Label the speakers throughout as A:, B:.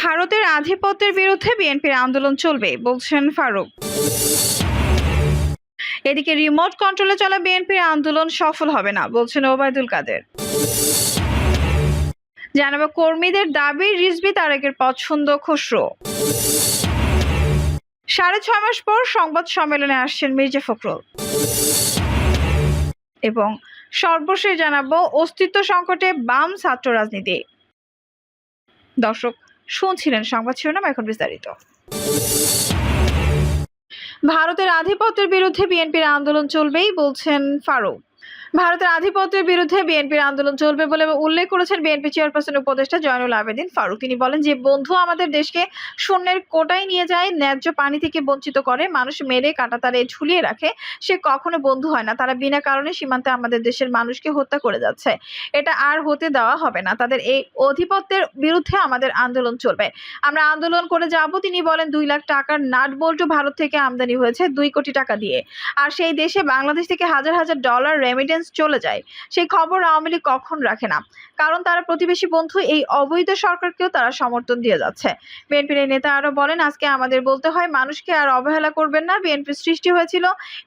A: ভারতের আধিপত্যের বিরুদ্ধে বিএনপির আন্দোলন চলবে বলছেন ফারুক এদিকে রিমোট কন্ট্রোলে চলা বিএনপির আন্দোলন সফল হবে না বলছেন ওবায়দুল কাদের জানাবো কর্মীদের দাবি রিজবি তারেকের পছন্দ খসড়ো সাড়ে ছয় মাস পর সংবাদ সম্মেলনে আসছেন মির্জা ফখরুল এবং সর্বশেষ জানাবো অস্তিত্ব সংকটে বাম ছাত্র রাজনীতি দর্শক শুনছিলেন সংবাদ শিরোনাম এখন বিস্তারিত ভারতের আধিপত্যের বিরুদ্ধে বিএনপির আন্দোলন চলবেই বলছেন ফারুক ভারতের আধিপত্যের বিরুদ্ধে বিএনপির আন্দোলন চলবে বলে উল্লেখ করেছেন বিএনপি চেয়ারপারসন উপদেষ্টা জয়নুল আবেদিন ফারুক তিনি বলেন যে বন্ধু আমাদের দেশকে শূন্যের কোটায় নিয়ে যায় ন্যায্য পানি থেকে বঞ্চিত করে মানুষ মেরে কাটাতারে ঝুলিয়ে রাখে সে কখনো বন্ধু হয় না তারা বিনা কারণে সীমান্তে আমাদের দেশের মানুষকে হত্যা করে যাচ্ছে এটা আর হতে দেওয়া হবে না তাদের এই অধিপত্যের বিরুদ্ধে আমাদের আন্দোলন চলবে আমরা আন্দোলন করে যাব তিনি বলেন দুই লাখ টাকার নাট বল্টু ভারত থেকে আমদানি হয়েছে দুই কোটি টাকা দিয়ে আর সেই দেশে বাংলাদেশ থেকে হাজার হাজার ডলার রেমিডেন্স লাইসেন্স চলে যায় সেই খবর আওয়ামী লীগ কখন রাখে না কারণ তারা প্রতিবেশী বন্ধু এই অবৈধ সরকারকেও তারা সমর্থন দিয়ে যাচ্ছে বিএনপির এই নেতা আরও বলেন আজকে আমাদের বলতে হয় মানুষকে আর অবহেলা করবেন না বিএনপির সৃষ্টি হয়েছিল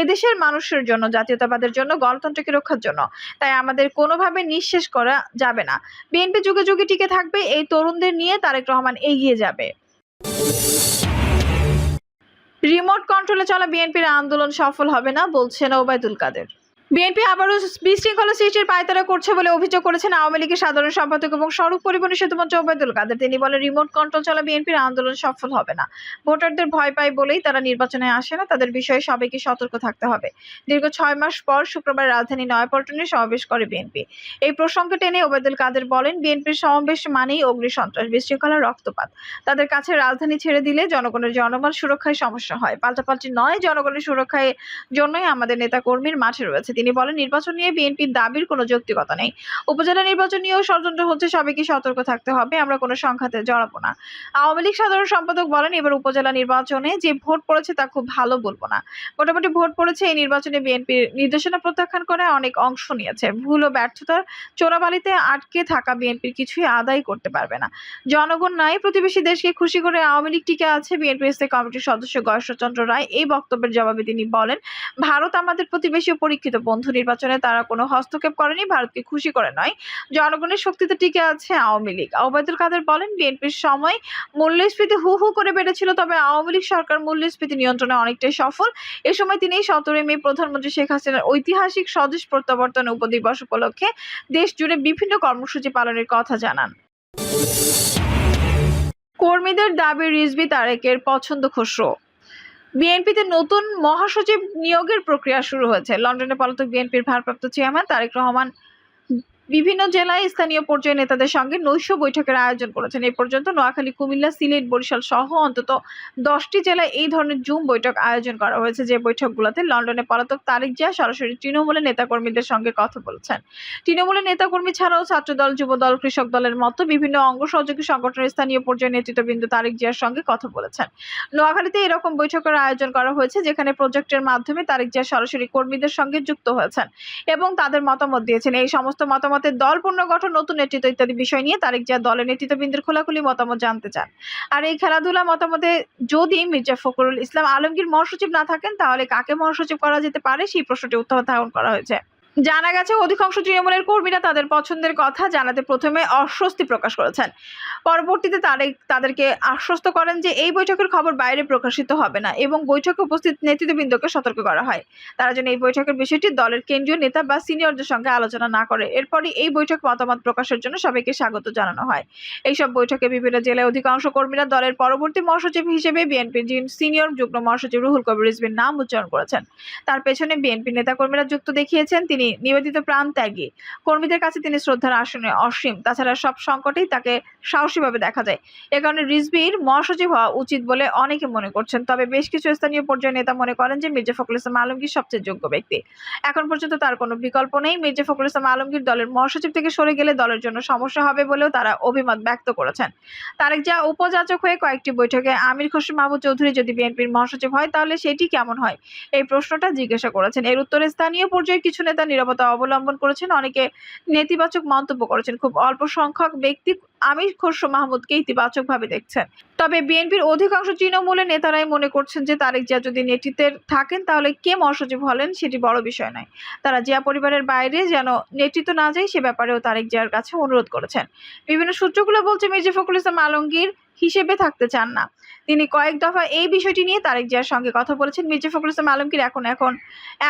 A: এদেশের মানুষের জন্য জাতীয়তাবাদের জন্য গণতন্ত্রকে রক্ষার জন্য তাই আমাদের কোনোভাবে নিঃশেষ করা যাবে না বিএনপি যুগে যুগে টিকে থাকবে এই তরুণদের নিয়ে তারেক রহমান এগিয়ে যাবে রিমোট কন্ট্রোলে চলা বিএনপির আন্দোলন সফল হবে না বলছেন ওবায়দুল কাদের বিএনপি আবারও বিশৃঙ্খলা সৃষ্টির পায়তারা করছে বলে অভিযোগ করেছেন আওয়ামী লীগের সাধারণ সম্পাদক এবং সড়ক পরিবহনের সেতুমন্ত্রী ওবায়দুল কাদের তিনি বলেন রিমোট কন্ট্রোল চলা বিএনপির আন্দোলন সফল হবে না ভোটারদের ভয় পায় বলেই তারা নির্বাচনে আসে না তাদের বিষয়ে সবাইকে সতর্ক থাকতে হবে দীর্ঘ ছয় মাস পর শুক্রবার রাজধানী নয়াপল্টনে সমাবেশ করে বিএনপি এই প্রসঙ্গে টেনে ওবায়দুল কাদের বলেন বিএনপির সমাবেশ মানেই অগ্নি সন্ত্রাস বিশৃঙ্খলা রক্তপাত তাদের কাছে রাজধানী ছেড়ে দিলে জনগণের জনবল সুরক্ষায় সমস্যা হয় পাল্টাপাল্টি নয় জনগণের সুরক্ষায় জন্যই আমাদের নেতাকর্মীর মাঠে রয়েছে তিনি বলেন নির্বাচন নিয়ে বিএনপির দাবির কোনো যৌক্তিকতা নেই উপজেলা নির্বাচন নিয়েও ষড়যন্ত্র হচ্ছে সবাইকে সতর্ক থাকতে হবে আমরা কোনো সংখ্যাতে জড়াবো না আওয়ামী লীগ সাধারণ সম্পাদক বলেন এবার উপজেলা নির্বাচনে যে ভোট পড়েছে তা খুব ভালো বলবো না মোটামুটি ভোট পড়েছে এই নির্বাচনে বিএনপির নির্দেশনা প্রত্যাখ্যান করে অনেক অংশ নিয়েছে ভুল ও ব্যর্থতার চোরাবালিতে আটকে থাকা বিএনপির কিছুই আদায় করতে পারবে না জনগণ নাই প্রতিবেশী দেশকে খুশি করে আওয়ামী লীগ টিকে আছে বিএনপি স্থায়ী কমিটির সদস্য গয়েশ্বরচন্দ্র রায় এই বক্তব্যের জবাবে তিনি বলেন ভারত আমাদের প্রতিবেশী ও পরীক্ষিত বন্ধু নির্বাচনে তারা কোনো হস্তক্ষেপ করেনি ভারতকে খুশি করে নয় জনগণের শক্তিতে টিকে আছে আওয়ামী লীগ ওবায়দুল কাদের বলেন বিএনপির সময় মূল্যস্ফীতি হু হু করে বেড়েছিল তবে আওয়ামী লীগ সরকার মূল্যস্ফীতি নিয়ন্ত্রণে অনেকটাই সফল এ সময় তিনি সতেরোই মে প্রধানমন্ত্রী শেখ হাসিনার ঐতিহাসিক স্বদেশ প্রত্যাবর্তন উপদিবস উপলক্ষে দেশ জুড়ে বিভিন্ন কর্মসূচি পালনের কথা জানান কর্মীদের দাবি রিজবি তারেকের পছন্দ খসড়ো বিএনপিতে নতুন মহাসচিব নিয়োগের প্রক্রিয়া শুরু হয়েছে লন্ডনে পলাতক বিএনপির ভারপ্রাপ্ত চেয়ারম্যান তারেক রহমান বিভিন্ন জেলায় স্থানীয় পর্যায়ে নেতাদের সঙ্গে নৈশ বৈঠকের আয়োজন করেছেন এ পর্যন্ত নোয়াখালী কুমিল্লা সিলেট বরিশাল সহ অন্তত দশটি জেলায় এই ধরনের জুম বৈঠক আয়োজন করা হয়েছে যে বৈঠকগুলোতে লন্ডনে পলাতক তারিক জিয়া সরাসরি তৃণমূলের নেতাকর্মীদের সঙ্গে কথা বলেছেন তৃণমূলের নেতাকর্মী ছাড়াও ছাত্রদল যুবদল কৃষক দলের মতো বিভিন্ন অঙ্গ সহযোগী সংগঠনের স্থানীয় পর্যায়ে নেতৃত্ববৃন্দ তারিক জিয়ার সঙ্গে কথা বলেছেন নোয়াখালীতে এরকম বৈঠকের আয়োজন করা হয়েছে যেখানে প্রজেক্টের মাধ্যমে তারিক জিয়া সরাসরি কর্মীদের সঙ্গে যুক্ত হয়েছেন এবং তাদের মতামত দিয়েছেন এই সমস্ত মতামত জামাতের দল পুনর্গঠন নতুন নেতৃত্ব ইত্যাদি বিষয় নিয়ে তারেক জিয়া দলের নেতৃত্ববৃন্দের খোলাখুলি মতামত জানতে চান আর এই খেলাধুলা মতামতে যদি মির্জা ফখরুল ইসলাম আলমগীর মহাসচিব না থাকেন তাহলে কাকে মহাসচিব করা যেতে পারে সেই প্রশ্নটি উত্থাপন করা হয়েছে জানা গেছে অধিকাংশ তৃণমূলের কর্মীরা তাদের পছন্দের কথা জানাতে প্রথমে অস্বস্তি প্রকাশ করেছেন পরবর্তীতে তারা তাদেরকে আশ্বস্ত করেন যে এই বৈঠকের খবর বাইরে প্রকাশিত হবে না এবং বৈঠকে উপস্থিত নেতৃত্ববৃন্দকে সতর্ক করা হয় তারা যেন এই বৈঠকের বিষয়টি দলের কেন্দ্রীয় নেতা বা সিনিয়রদের সঙ্গে আলোচনা না করে এরপরই এই বৈঠক মতামত প্রকাশের জন্য সবাইকে স্বাগত জানানো হয় এইসব বৈঠকে বিভিন্ন জেলায় অধিকাংশ কর্মীরা দলের পরবর্তী মহাসচিব হিসেবে বিএনপির সিনিয়র যুগ্ম মহাসচিব রুহুল কবির রিজবির নাম উচ্চারণ করেছেন তার পেছনে বিএনপি নেতাকর্মীরা যুক্ত দেখিয়েছেন তিনি তিনি নিবেদিত প্রাণ ত্যাগে কর্মীদের কাছে তিনি শ্রদ্ধার আসনে অসীম তাছাড়া সব সংকটেই তাকে সাহসীভাবে দেখা যায় এ কারণে রিজবির মহাসচিব হওয়া উচিত বলে অনেকে মনে করছেন তবে বেশ কিছু স্থানীয় পর্যায়ে নেতা মনে করেন যে মির্জা ফখরুল ইসলাম আলমগীর সবচেয়ে যোগ্য ব্যক্তি এখন পর্যন্ত তার কোনো বিকল্প নেই মির্জা ফখরুল ইসলাম আলমগীর দলের মহাসচিব থেকে সরে গেলে দলের জন্য সমস্যা হবে বলেও তারা অভিমত ব্যক্ত করেছেন তারেক যা উপযাচক হয়ে কয়েকটি বৈঠকে আমির খসরু মাহবুব চৌধুরী যদি বিএনপির মহাসচিব হয় তাহলে সেটি কেমন হয় এই প্রশ্নটা জিজ্ঞাসা করেছেন এর উত্তরে স্থানীয় পর্যায়ে কিছু নেতা নিরাপত্তা অবলম্বন করেছেন অনেকে নেতিবাচক মন্তব্য করেছেন খুব অল্প সংখ্যক ব্যক্তি আমির খসরু মাহমুদকে ইতিবাচকভাবে দেখছেন তবে বিএনপির অধিকাংশ তৃণমূলের নেতারাই মনে করছেন যে তারেক জিয়া যদি নেতৃত্বের থাকেন তাহলে কে মহাসচিব হলেন সেটি বড় বিষয় নয় তারা জিয়া পরিবারের বাইরে যেন নেতৃত্ব না যায় সে ব্যাপারেও তারেক জিয়ার কাছে অনুরোধ করেছেন বিভিন্ন সূত্রগুলো বলছে মির্জা ফখরুল ইসলাম আলমগীর হিসেবে থাকতে চান না তিনি কয়েক দফা এই বিষয়টি নিয়ে তারেক জিয়ার সঙ্গে কথা বলেছেন মির্জা ফখরুল ইসলাম আলমগীর এখন এখন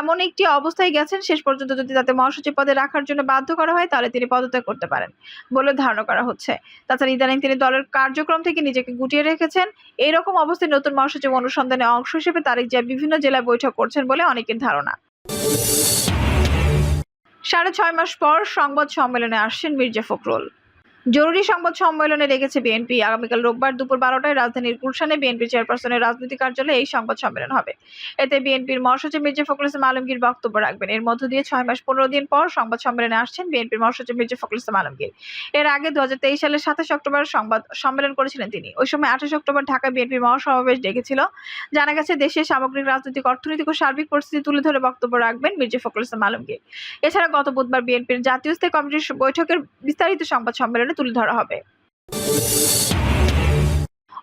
A: এমন একটি অবস্থায় গেছেন শেষ পর্যন্ত যদি তাতে মহাসচিব পদে রাখার জন্য বাধ্য করা হয় তাহলে তিনি পদত্যাগ করতে পারেন বলে ধারণা করা হচ্ছে তাছাড়া ইদানিং তিনি দলের কার্যক্রম থেকে নিজেকে গুটিয়ে রেখেছেন এরকম অবস্থায় নতুন মহাসচিব অনুসন্ধানে অংশ হিসেবে তারেক জিয়া বিভিন্ন জেলায় বৈঠক করছেন বলে অনেকের ধারণা সাড়ে ছয় মাস পর সংবাদ সম্মেলনে আসছেন মির্জা ফখরুল জরুরি সংবাদ সম্মেলনে ডেকেছে বিএনপি আগামীকাল রোববার দুপুর বারোটায় রাজধানীর গুলশানে বিএনপি চেয়ারপারসনের রাজনৈতিক কার্যালয়ে এই সংবাদ সম্মেলন হবে এতে বিএনপির মহাসচিব মির্জা ফখরুল ইসলাম আলমগীর বক্তব্য রাখবেন এর মধ্য দিয়ে ছয় মাস পনেরো দিন পর সংবাদ সম্মেলনে আসছেন বিএনপির মহাসচিব মির্জা ফখরুল ইসলাম আলমগীর এর আগে দু সালের সাতাশ অক্টোবর সংবাদ সম্মেলন করেছিলেন তিনি ওই সময় আঠাশ অক্টোবর ঢাকা বিএনপির মহাসমাবেশ ডেকেছিল জানা গেছে দেশের সামগ্রিক রাজনৈতিক অর্থনৈতিক ও সার্বিক পরিস্থিতি তুলে ধরে বক্তব্য রাখবেন মির্জা ফখরুল ইসলাম আলমগীর এছাড়া গত বুধবার বিএনপির জাতীয় স্থায়ী কমিটির বৈঠকের বিস্তারিত সংবাদ সম্মেলনে তুলে ধরা হবে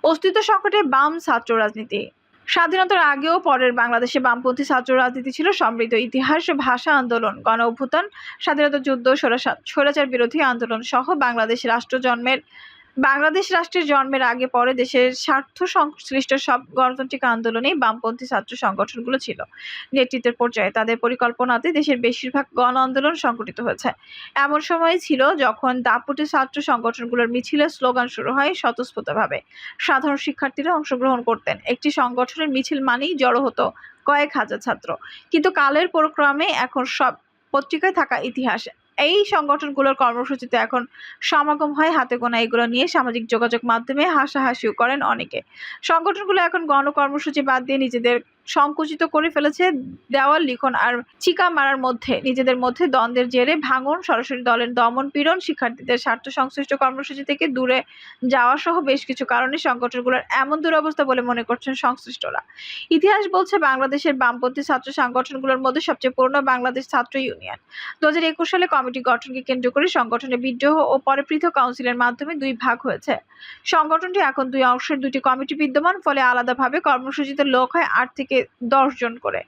A: অস্তিত্ব সংকটে বাম ছাত্র রাজনীতি স্বাধীনতার আগেও পরের বাংলাদেশে বামপন্থী ছাত্র রাজনীতি ছিল সমৃদ্ধ ইতিহাস ভাষা আন্দোলন গণ অভ্যুত্থান স্বাধীনতা যুদ্ধ স্বৈরাচার বিরোধী আন্দোলন সহ বাংলাদেশ রাষ্ট্র জন্মের বাংলাদেশ রাষ্ট্রের জন্মের আগে পরে দেশের স্বার্থ সংশ্লিষ্ট সব গণতান্ত্রিক আন্দোলনেই বামপন্থী ছাত্র সংগঠনগুলো ছিল নেতৃত্বের পর্যায়ে তাদের পরিকল্পনাতে দেশের বেশিরভাগ গণ আন্দোলন সংগঠিত হয়েছে এমন সময় ছিল যখন দাপুটে ছাত্র সংগঠনগুলোর মিছিলে স্লোগান শুরু হয় স্বতঃস্ফূর্তভাবে সাধারণ শিক্ষার্থীরা অংশগ্রহণ করতেন একটি সংগঠনের মিছিল মানেই জড়ো হতো কয়েক হাজার ছাত্র কিন্তু কালের পরক্রমে এখন সব পত্রিকায় থাকা ইতিহাস এই সংগঠনগুলোর কর্মসূচিতে এখন সমাগম হয় হাতে গোনা এগুলো নিয়ে সামাজিক যোগাযোগ মাধ্যমে হাসাহাসিও করেন অনেকে সংগঠনগুলো এখন গণকর্মসূচি বাদ দিয়ে নিজেদের সংকুচিত করে ফেলেছে দেওয়াল লিখন আর চিকা মারার মধ্যে নিজেদের মধ্যে দ্বন্দ্বের জেরে ভাঙন সরাসরি দলের দমন পীড়ন শিক্ষার্থীদের স্বার্থ সংশ্লিষ্ট কর্মসূচি থেকে দূরে যাওয়া সহ বেশ কিছু কারণে সংগঠনগুলোর এমন দুরবস্থা বলে মনে করছেন সংশ্লিষ্টরা ইতিহাস বলছে বাংলাদেশের বামপন্থী ছাত্র সংগঠনগুলোর মধ্যে সবচেয়ে পুরনো বাংলাদেশ ছাত্র ইউনিয়ন দু একুশ সালে কমিটি গঠনকে কেন্দ্র করে সংগঠনে বিদ্রোহ ও পরে পৃথক কাউন্সিলের মাধ্যমে দুই ভাগ হয়েছে সংগঠনটি এখন দুই অংশের দুটি কমিটি বিদ্যমান ফলে আলাদাভাবে কর্মসূচিতে লোক হয় আর্থিক থেকে জন করে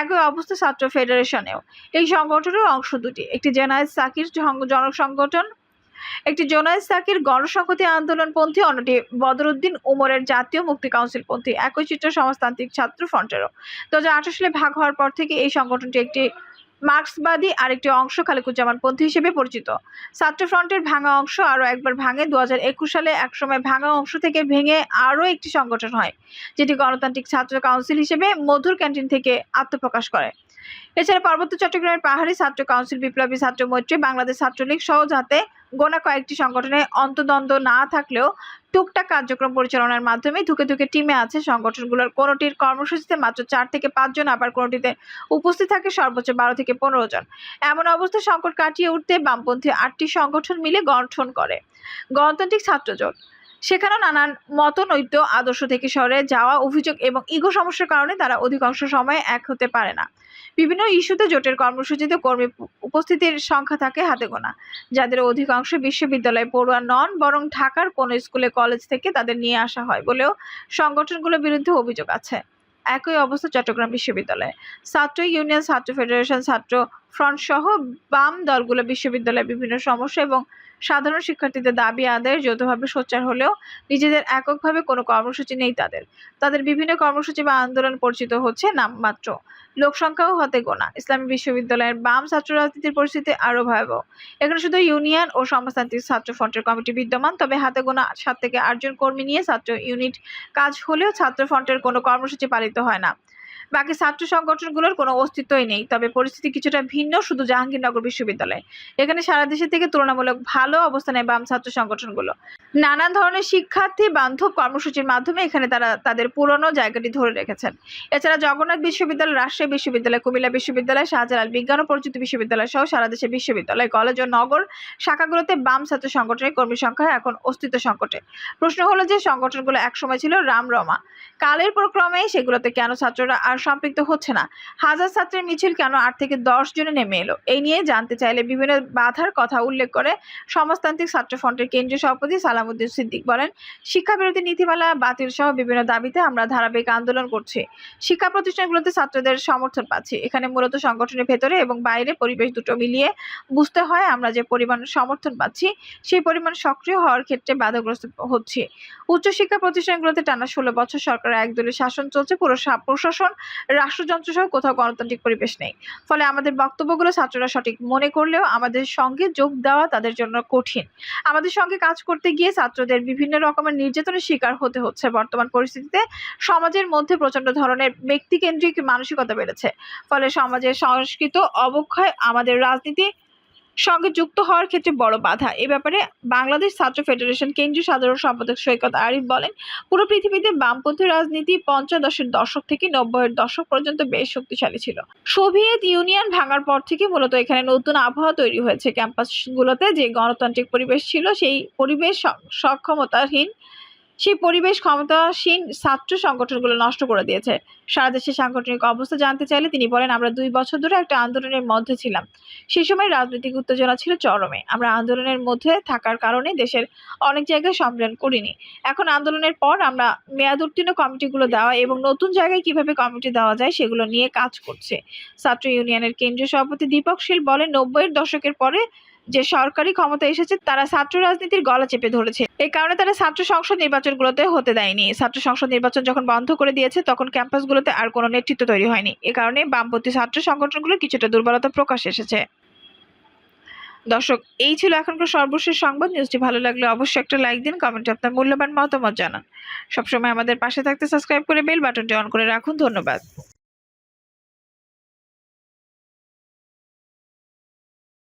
A: একই অবস্থা ছাত্র ফেডারেশনেও এই সংগঠনের অংশ দুটি একটি জেনায়েদ সাকির জনসংগঠন একটি জোনায়েদ সাকির গণসংহতি আন্দোলনপন্থী অন্যটি বদরুদ্দিন উমরের জাতীয় মুক্তি কাউন্সিলপন্থী একই চিত্র সমাজতান্ত্রিক ছাত্র ফ্রন্টেরও দু হাজার সালে ভাগ হওয়ার পর থেকে এই সংগঠনটি একটি মার্ক্সবাদী আরেকটি অংশ পন্থী হিসেবে পরিচিত ছাত্র ফ্রন্টের ভাঙা অংশ আরও একবার ভাঙে দু হাজার সালে একসময় ভাঙা অংশ থেকে ভেঙে আরও একটি সংগঠন হয় যেটি গণতান্ত্রিক ছাত্র কাউন্সিল হিসেবে মধুর ক্যান্টিন থেকে আত্মপ্রকাশ করে এছাড়া পার্বত্য চট্টগ্রামের পাহাড়ি ছাত্র কাউন্সিল বিপ্লবী ছাত্র মৈত্রী বাংলাদেশ ছাত্রলীগ সহ যাতে গোনা কয়েকটি সংগঠনে অন্তদ্বন্দ্ব না থাকলেও টুকটাক কার্যক্রম পরিচালনার মাধ্যমে ধুকে ধুকে টিমে আছে সংগঠনগুলোর কোনোটির কর্মসূচিতে মাত্র চার থেকে পাঁচজন আবার কোনোটিতে উপস্থিত থাকে সর্বোচ্চ বারো থেকে পনেরো জন এমন অবস্থা সংকট কাটিয়ে উঠতে বামপন্থী আটটি সংগঠন মিলে গঠন করে গণতান্ত্রিক ছাত্রজোট সেখানেও নানান মতনৈত্য আদর্শ থেকে সরে যাওয়া অভিযোগ এবং ইগো সমস্যার কারণে তারা অধিকাংশ সময় এক হতে পারে না বিভিন্ন ইস্যুতে জোটের কর্মসূচিতে কর্মী উপস্থিতির সংখ্যা থাকে হাতে গোনা যাদের অধিকাংশ বিশ্ববিদ্যালয় পড়ুয়া নন বরং ঢাকার কোনো স্কুলে কলেজ থেকে তাদের নিয়ে আসা হয় বলেও সংগঠনগুলোর বিরুদ্ধে অভিযোগ আছে একই অবস্থা চট্টগ্রাম বিশ্ববিদ্যালয়ে ছাত্র ইউনিয়ন ছাত্র ফেডারেশন ছাত্র ফ্রন্ট সহ বাম দলগুলো বিশ্ববিদ্যালয়ের বিভিন্ন সমস্যা এবং সাধারণ শিক্ষার্থীদের দাবি আদায়ের যৌথভাবে সোচ্চার হলেও নিজেদের এককভাবে কোনো কর্মসূচি নেই তাদের তাদের বিভিন্ন কর্মসূচি বা আন্দোলন পরিচিত হচ্ছে নামমাত্র লোকসংখ্যাও হতে গোনা ইসলামী বিশ্ববিদ্যালয়ের বাম ছাত্র রাজনীতির পরিস্থিতি আরও ভয়াবহ এখানে শুধু ইউনিয়ন ও সমাজতান্ত্রিক ছাত্র ফ্রন্টের কমিটি বিদ্যমান তবে হাতে গোনা সাত থেকে আটজন কর্মী নিয়ে ছাত্র ইউনিট কাজ হলেও ছাত্র ফ্রন্টের কোনো কর্মসূচি পালিত হয় না বাকি ছাত্র সংগঠনগুলোর কোনো অস্তিত্বই নেই তবে পরিস্থিতি কিছুটা ভিন্ন শুধু জাহাঙ্গীরনগর বিশ্ববিদ্যালয়ে এখানে সারা দেশের থেকে তুলনামূলক ভালো অবস্থানে বাম ছাত্র সংগঠনগুলো নানা ধরনের শিক্ষার্থী বান্ধব কর্মসূচির মাধ্যমে এখানে তারা তাদের পুরনো জায়গাটি ধরে রেখেছেন এছাড়া জগন্নাথ বিশ্ববিদ্যালয় রাজশাহী বিশ্ববিদ্যালয় কুমিল্লা বিশ্ববিদ্যালয় শাহজালাল বিজ্ঞান ও প্রযুক্তি বিশ্ববিদ্যালয় সহ সারা দেশের বিশ্ববিদ্যালয় কলেজ ও নগর শাখাগুলোতে বাম ছাত্র সংগঠনের কর্মী সংখ্যা এখন অস্তিত্ব সংকটে প্রশ্ন হলো যে সংগঠনগুলো একসময় ছিল রামরমা কালের প্রক্রমে সেগুলোতে কেন ছাত্ররা আর সম্পৃক্ত হচ্ছে না হাজার ছাত্রের মিছিল কেন আট থেকে দশ জনে নেমে এলো এই নিয়ে জানতে চাইলে বিভিন্ন বাধার কথা উল্লেখ করে সমাজতান্ত্রিক ছাত্র ফ্রন্টের কেন্দ্রীয় সভাপতি সালামুদ্দিন সিদ্দিক বলেন শিক্ষাবিরোধী নীতিমালা বাতিল সহ বিভিন্ন দাবিতে আমরা ধারাবাহিক আন্দোলন করছি শিক্ষা প্রতিষ্ঠানগুলোতে ছাত্রদের সমর্থন পাচ্ছি এখানে মূলত সংগঠনের ভেতরে এবং বাইরে পরিবেশ দুটো মিলিয়ে বুঝতে হয় আমরা যে পরিমাণ সমর্থন পাচ্ছি সেই পরিমাণ সক্রিয় হওয়ার ক্ষেত্রে বাধাগ্রস্ত হচ্ছে উচ্চশিক্ষা প্রতিষ্ঠানগুলোতে টানা ষোলো বছর সরকারের একদলের শাসন চলছে পুরো প্রশাসন রাষ্ট্রযন্ত্র সহ কোথাও গণতান্ত্রিক পরিবেশ নেই ফলে আমাদের বক্তব্যগুলো ছাত্ররা সঠিক মনে করলেও আমাদের সঙ্গে যোগ দেওয়া তাদের জন্য কঠিন আমাদের সঙ্গে কাজ করতে গিয়ে ছাত্রদের বিভিন্ন রকমের নির্যাতনের শিকার হতে হচ্ছে বর্তমান পরিস্থিতিতে সমাজের মধ্যে প্রচন্ড ধরনের ব্যক্তিকেন্দ্রিক মানসিকতা বেড়েছে ফলে সমাজের সংস্কৃত অবক্ষয় আমাদের রাজনীতি সঙ্গে যুক্ত হওয়ার ক্ষেত্রে বড় বাধা এ ব্যাপারে বাংলাদেশ ছাত্র ফেডারেশন কেন্দ্রীয় সাধারণ সম্পাদক সৈকত আরিফ বলেন পুরো পৃথিবীতে বামপন্থী রাজনীতি পঞ্চদশের দশক থেকে নব্বইয়ের দশক পর্যন্ত বেশ শক্তিশালী ছিল সোভিয়েত ইউনিয়ন ভাঙার পর থেকে মূলত এখানে নতুন আবহাওয়া তৈরি হয়েছে ক্যাম্পাসগুলোতে যে গণতান্ত্রিক পরিবেশ ছিল সেই পরিবেশ সক্ষমতাহীন সেই পরিবেশ ক্ষমতাসীন ছাত্র সংগঠনগুলো নষ্ট করে দিয়েছে সারা দেশের সাংগঠনিক অবস্থা জানতে চাইলে তিনি বলেন আমরা দুই বছর ধরে একটা আন্দোলনের মধ্যে ছিলাম সেই সময় রাজনৈতিক উত্তেজনা ছিল চরমে আমরা আন্দোলনের মধ্যে থাকার কারণে দেশের অনেক জায়গায় সম্মেলন করিনি এখন আন্দোলনের পর আমরা মেয়াদ উত্তীর্ণ কমিটিগুলো দেওয়া এবং নতুন জায়গায় কিভাবে কমিটি দেওয়া যায় সেগুলো নিয়ে কাজ করছে ছাত্র ইউনিয়নের কেন্দ্রীয় সভাপতি দীপক শীল বলেন নব্বইয়ের দশকের পরে যে সরকারি ক্ষমতা এসেছে তারা ছাত্র রাজনীতির গলা চেপে ধরেছে এই কারণে তারা ছাত্র সংসদ নির্বাচনগুলোতে হতে দেয়নি ছাত্র সংসদ নির্বাচন যখন বন্ধ করে দিয়েছে তখন ক্যাম্পাসগুলোতে আর কোনো নেতৃত্ব তৈরি হয়নি এ কারণে বামপন্থী ছাত্র সংগঠনগুলো কিছুটা দুর্বলতা প্রকাশ এসেছে দর্শক এই ছিল এখনকার সর্বশেষ সংবাদ নিউজটি ভালো লাগলে অবশ্যই একটা লাইক দিন কমেন্টে আপনার মূল্যবান মতামত জানান সবসময় আমাদের পাশে থাকতে সাবস্ক্রাইব করে বেল বাটনটি অন করে রাখুন ধন্যবাদ